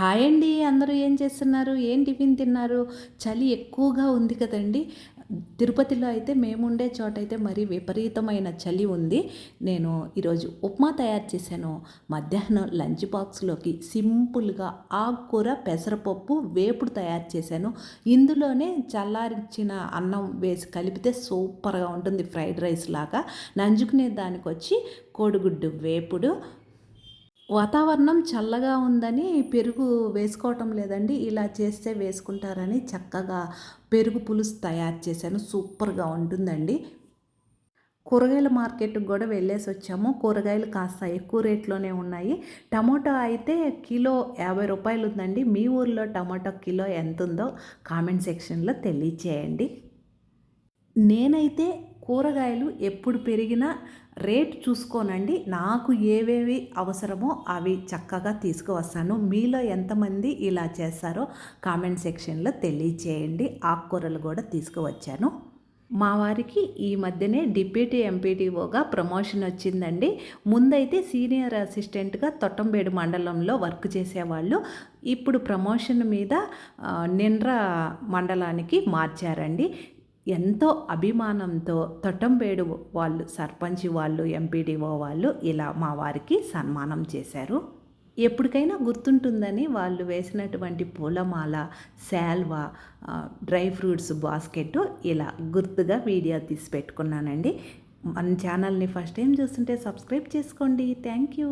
Hi అండి అందరూ ఏం చేస్తున్నారు? ఏం టిఫిన్ తిన్నారు? చలి ఎక్కువగా ఉంది కదండి. తిరుపతిలో అయితే మేముండే చోట అయితే మరీ విపరీతమైన చలి ఉంది. నేను ఈరోజు ఉప్మా తయారు చేశాను. మధ్యాహ్నం లంచ్ బాక్స్లోకి సింపుల్గా ఆకుకూర పెసరపప్పు వేపుడు తయారు చేశాను. ఇందులోనే చల్లారించిన అన్నం వేసి కలిపితే సూపర్గా ఉంటుంది ఫ్రైడ్ రైస్ లాగా. నంజుకునే దానికి వచ్చి కోడిగుడ్డు వేపుడు వాతావరణం చల్లగా ఉందని పెరుగు వేసుకోవటం లేదండి. ఇలా చేస్తే వేసుకుంటారని చక్కగా పెరుగు పులుసు తయారు చేశాను. సూపర్గా ఉంటుందండి. కూరగాయల మార్కెట్కి కూడా వెళ్ళేసి వచ్చాము. కూరగాయలు కాస్త ఎక్కువ రేట్లోనే ఉన్నాయి. టమాటో అయితే కిలో యాభై రూపాయలు ఉందండి. మీ ఊర్లో టమాటో కిలో ఎంత ఉందో కామెంట్ సెక్షన్లో తెలియచేయండి. నేనైతే కూరగాయలు ఎప్పుడు పెరిగినా రేట్ చూసుకోనండి. నాకు ఏవేవి అవసరమో అవి చక్కగా తీసుకువస్తాను. మీలో ఎంతమంది ఇలా చేస్తారో కామెంట్ సెక్షన్లో తెలియచేయండి. ఆకుకూరలు కూడా తీసుకువచ్చాను. మా వారికి ఈ మధ్యనే డిప్యూటీ ఎంపీటీఓగా ప్రమోషన్ వచ్చిందండి. ముందైతే సీనియర్ అసిస్టెంట్గా తొట్టంబేడు మండలంలో వర్క్ చేసేవాళ్ళు. ఇప్పుడు ప్రమోషన్ మీద నిండ్ర మండలానికి మార్చారండి. ఎంతో అభిమానంతో తొట్టంబేడు వాళ్ళు సర్పంచ్ వాళ్ళు ఎంపీడీఓ వాళ్ళు ఇలా మా వారికి సన్మానం చేశారు. ఎప్పటికైనా గుర్తుంటుందని వాళ్ళు వేసినటువంటి పూలమాల శాల్వా డ్రై ఫ్రూట్స్ బాస్కెట్ ఇలా గుర్తుగా వీడియో తీసి పెట్టుకున్నానండి. మన ఛానల్ని ఫస్ట్ టైం చూస్తుంటే సబ్స్క్రైబ్ చేసుకోండి. Thank you.